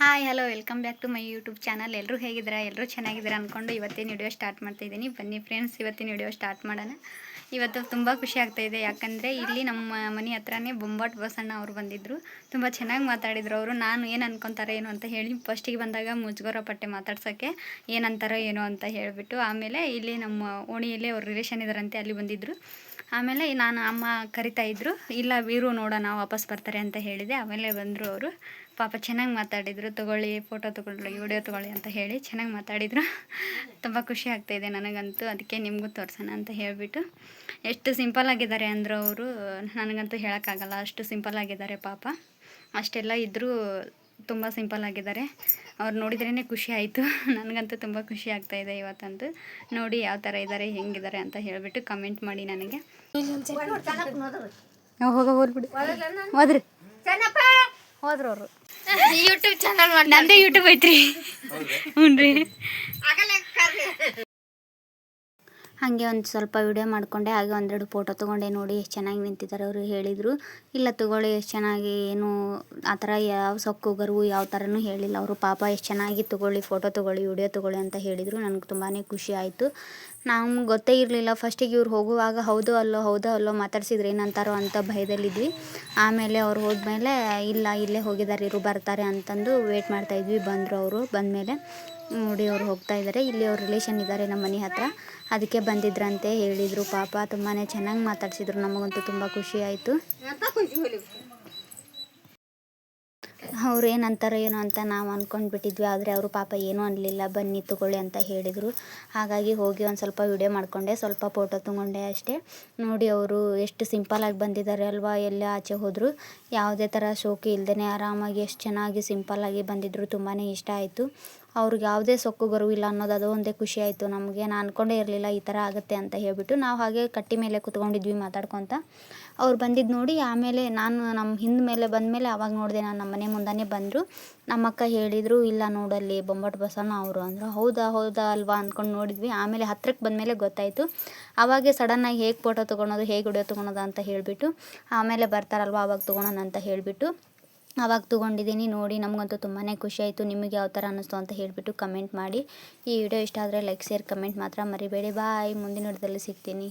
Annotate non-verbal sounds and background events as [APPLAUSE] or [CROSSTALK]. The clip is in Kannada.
Hi, hello, welcome back to my YouTube channel. ಎಲ್ಲರೂ ಹೇಗಿದ್ದೀರಾ? ಎಲ್ಲರೂ ಚೆನ್ನಾಗಿದ್ದೀರಾ ಅಂದ್ಕೊಂಡು ಇವತ್ತಿನ ವಿಡಿಯೋ ಸ್ಟಾರ್ಟ್ ಮಾಡ್ತಾ ಇದ್ದೀನಿ. ಬನ್ನಿ ಫ್ರೆಂಡ್ಸ್, ಇವತ್ತಿನ ವಿಡಿಯೋ ಸ್ಟಾರ್ಟ್ ಮಾಡೋಣ. ಇವತ್ತು ತುಂಬ ಖುಷಿ ಆಗ್ತಾ ಇದೆ. ಯಾಕಂದರೆ ಇಲ್ಲಿ ನಮ್ಮ ಮನೆ ಹತ್ರನೇ ಬೊಂಬಾಟ್ ಬಸಣ್ಣ ಅವರು ಬಂದಿದ್ದರು ತುಂಬ ಚೆನ್ನಾಗಿ ಮಾತಾಡಿದರು ಅವರು. ನಾನು ಏನು ಅನ್ಕೊತಾರೆ, ಏನು ಅಂತ ಹೇಳಿ ಫಸ್ಟಿಗೆ ಬಂದಾಗ ಮುಜುಗರ ಪಟ್ಟೆ ಮಾತಾಡ್ಸೋಕ್ಕೆ ಏನಂತಾರೋ ಏನೋ ಅಂತ ಹೇಳಿಬಿಟ್ಟು ಆಮೇಲೆ ಇಲ್ಲಿ ನಮ್ಮ ಓಣಿಯಲ್ಲಿ ಅವ್ರ ರಿಲೇಷನ್ ಇದ್ದಾರಂತೆ ಅಲ್ಲಿ ಬಂದಿದ್ದರು ಆಮೇಲೆ ನಾನು ಅಮ್ಮ ಕರಿತಾ ಇದ್ರು, ಇಲ್ಲ ವೀರು ನೋಡೋಣ, ವಾಪಸ್ ಬರ್ತಾರೆ ಅಂತ ಹೇಳಿದೆ. ಆಮೇಲೆ ಬಂದರು ಅವರು. ಪಾಪ ಚೆನ್ನಾಗಿ ಮಾತಾಡಿದರು. ತಗೊಳ್ಳಿ ಫೋಟೋ ತೊಗೊಳ್ಳಿ ವಿಡಿಯೋ ತೊಗೊಳ್ಳಿ ಅಂತ ಹೇಳಿ ಚೆನ್ನಾಗಿ ಮಾತಾಡಿದರು. ತುಂಬ ಖುಷಿ ಆಗ್ತಾಯಿದೆ ನನಗಂತೂ. ಅದಕ್ಕೆ ನಿಮಗೂ ತೋರಿಸೋಣ ಅಂತ ಹೇಳಿಬಿಟ್ಟು. ಎಷ್ಟು ಸಿಂಪಲ್ ಆಗಿದ್ದಾರೆ ಅಂದರು ಅವರು. ನನಗಂತೂ ಹೇಳೋಕ್ಕಾಗಲ್ಲ. ಅಷ್ಟು ಸಿಂಪಲ್ ಆಗಿದ್ದಾರೆ ಪಾಪ. ಅಷ್ಟೆಲ್ಲ ಇದ್ದರೂ ತುಂಬ ಸಿಂಪಲ್ ಆಗಿದ್ದಾರೆ. ಅವ್ರು ನೋಡಿದ್ರೇ ಖುಷಿ ಆಯಿತು. [LAUGHS] ನನಗಂತೂ ತುಂಬ ಖುಷಿ ಆಗ್ತಾಯಿದೆ ಇವತ್ತಂತೂ. ನೋಡಿ ಯಾವ ಥರ ಇದ್ದಾರೆ ಹೆಂಗಿದ್ದಾರೆ ಅಂತ ಹೇಳಿಬಿಟ್ಟು ಕಮೆಂಟ್ ಮಾಡಿ ನನಗೆ. ಹೋಗಿ ಹೋಗೋ ಹೋಗ್ಬಿಡಿ. ಹೋದ್ರಿ. ಹೋದ್ರು ಅವರು ಯೂಟ್ಯೂಬ್ ಚಾನಲ್ ಮಾಡಿ ನಂದೇ ಯೂಟ್ಯೂಬ್ ಐತ್ರಿ. ಹ್ಞೂ ರೀ ಹಾಗೆ ಒಂದು ಸ್ವಲ್ಪ ವಿಡಿಯೋ ಮಾಡಿಕೊಂಡೆ, ಹಾಗೆ ಒಂದೆರಡು ಫೋಟೋ ತೊಗೊಂಡೆ ನೋಡಿ ಎಷ್ಟು ಚೆನ್ನಾಗಿ ನಿಂತಿದ್ದಾರೆ ಅವರು ಹೇಳಿದರು. ಇಲ್ಲ ತಗೊಳ್ಳಿ, ಎಷ್ಟು ಚೆನ್ನಾಗಿ ಏನು ಆ ಥರ ಯಾವ ಸೊಕ್ಕು, ಗರ್ವು ಯಾವ ಥರನೂ ಹೇಳಿಲ್ಲ. ಅವರು ಪಾಪ ಎಷ್ಟು ಚೆನ್ನಾಗಿ ತೊಗೊಳ್ಳಿ ಫೋಟೋ ತೊಗೊಳ್ಳಿ ವಿಡಿಯೋ ತೊಗೊಳ್ಳಿ ಅಂತ ಹೇಳಿದರು. ನನಗೆ ತುಂಬಾ ಖುಷಿ ಆಯಿತು. ನಮ್ಗೆ ಗೊತ್ತೇ ಇರಲಿಲ್ಲ. ಫಸ್ಟಿಗೆ ಇವ್ರು ಹೋಗುವಾಗ ಹೌದು ಅಲ್ಲೋ, ಹೌದೋ ಅಲ್ಲೋ ಮಾತಾಡ್ಸಿದ್ರೆ ಏನಂತಾರೋ ಅಂತ ಭಯದಲ್ಲಿದ್ವಿ. ಆಮೇಲೆ ಅವ್ರು ಹೋದ್ಮೇಲೆ, ಇಲ್ಲ, ಇಲ್ಲೇ ಹೋಗಿದ್ದಾರೆ ಇವರು ಬರ್ತಾರೆ ಅಂತಂದು ವೇಟ್ ಮಾಡ್ತಾಯಿದ್ವಿ ಬಂದರು ಅವರು, ಬಂದಮೇಲೆ. ನೋಡಿ ಅವ್ರು ಹೋಗ್ತಾ ಇದ್ದಾರೆ ಇಲ್ಲಿ ಅವ್ರ ರಿಲೇಷನ್ ಇದ್ದಾರೆ ನಮ್ಮ ಮನೆ ಹತ್ರ. ಅದಕ್ಕೆ ಬಂದಿದ್ರಂತೆ, ಹೇಳಿದರು. ಪಾಪ ತುಂಬಾ ಚೆನ್ನಾಗಿ ಮಾತಾಡ್ಸಿದ್ರು. ನಮಗಂತೂ ತುಂಬ ಖುಷಿ ಆಯಿತು. ಅವ್ರು ಏನಂತಾರೋ ಏನೋ ಅಂತ ನಾವು ಅಂದ್ಕೊಂಡ್ಬಿಟ್ಟಿದ್ವಿ ಆದರೆ ಅವರು ಪಾಪ ಏನೂ ಅನ್ನಲಿಲ್ಲ ಬನ್ನಿ ತಗೊಳ್ಳಿ ಅಂತ ಹೇಳಿದರು. ಹಾಗಾಗಿ ಹೋಗಿ ಒಂದು ಸ್ವಲ್ಪ ವಿಡಿಯೋ ಮಾಡಿಕೊಂಡೆ. ಸ್ವಲ್ಪ ಫೋಟೋ ತೊಗೊಂಡೆ ಅಷ್ಟೇ. ನೋಡಿ ಅವರು ಎಷ್ಟು ಸಿಂಪಲಾಗಿ ಬಂದಿದ್ದಾರೆ ಅಲ್ವಾ? ಎಲ್ಲ ಆಚೆ ಹೋದರು. ಯಾವುದೇ ಥರ ಶೋಕಿ ಇಲ್ಲದೇ ಆರಾಮಾಗಿ ಎಷ್ಟು ಚೆನ್ನಾಗಿ ಸಿಂಪಲ್ಲಾಗಿ ಬಂದಿದ್ದರು ತುಂಬಾ ಇಷ್ಟ ಆಯಿತು. ಅವ್ರಿಗೆ ಯಾವುದೇ ಸೊಕ್ಕು ಬರುವಿಲ್ಲ ಅನ್ನೋದು ಅದು ಒಂದೇ ಖುಷಿ ಆಯಿತು. ನಮಗೆ ನಾನು ಅಂದ್ಕೊಂಡೇ ಇರಲಿಲ್ಲ ಈ ಥರ ಆಗುತ್ತೆ ಅಂತ ಹೇಳಿಬಿಟ್ಟು ನಾವು ಹಾಗೆ ಕಟ್ಟಿ ಮೇಲೆ ಕುತ್ಕೊಂಡಿದ್ವಿ ಮಾತಾಡ್ಕೊತ. ಅವ್ರು ಬಂದಿದ್ದು ನೋಡಿ ಆಮೇಲೆ ನಾನು ನಮ್ಮ ಹಿಂದ ಮೇಲೆ ಬಂದಮೇಲೆ ಅವಾಗ ನೋಡಿದೆ ನಾನು ನಮ್ಮ ಮನೆ ಮುಂದಾನೆ ಬಂದರು. ನಮ್ಮಕ್ಕ ಹೇಳಿದರು, ಇಲ್ಲ ನೋಡಲ್ಲಿ ಬೊಂಬಾಟ್ ಬಸವಣ್ಣ ಅವರು. ಅಂದರು. ಹೌದಾ ಹೌದಾ ಅಲ್ವಾ? ಅಂದ್ಕೊಂಡು ನೋಡಿದ್ವಿ. ಆಮೇಲೆ ಹತ್ರಕ್ಕೆ ಬಂದಮೇಲೆ ಗೊತ್ತಾಯಿತು. ಅವಾಗೆ ಸಡನ್ನಾಗಿ ಹೇಗೆ ಫೋಟೋ ತೊಗೊಳೋದು, ಹೇಗೆ ವಿಡಿಯೋ ತೊಗೊಳೋದು ಅಂತ ಹೇಳಿಬಿಟ್ಟು, ಆಮೇಲೆ ಬರ್ತಾರಲ್ವ, ಅವಾಗ ತೊಗೊಳೋಣ ಅಂತ ಹೇಳಿಬಿಟ್ಟು ಆವಾಗ ತೊಗೊಂಡಿದ್ದೀನಿ ನೋಡಿ ನಮಗಂತೂ ತುಂಬಾ ಖುಷಿ ಆಯಿತು. ನಿಮಗೆ ಯಾವ ಥರ ಅನ್ನಿಸ್ತು ಅಂತ ಹೇಳಿಬಿಟ್ಟು ಕಮೆಂಟ್ ಮಾಡಿ. ಈ ವಿಡಿಯೋ ಇಷ್ಟ ಆದರೆ ಲೈಕ್ ಶೇರ್ ಕಮೆಂಟ್ ಮಾತ್ರ ಮರಿಬೇಡಿ. ಬಾಯ್ ಮುಂದಿನ ವಿಡಿಯೋದಲ್ಲಿ ಸಿಗ್ತೀನಿ.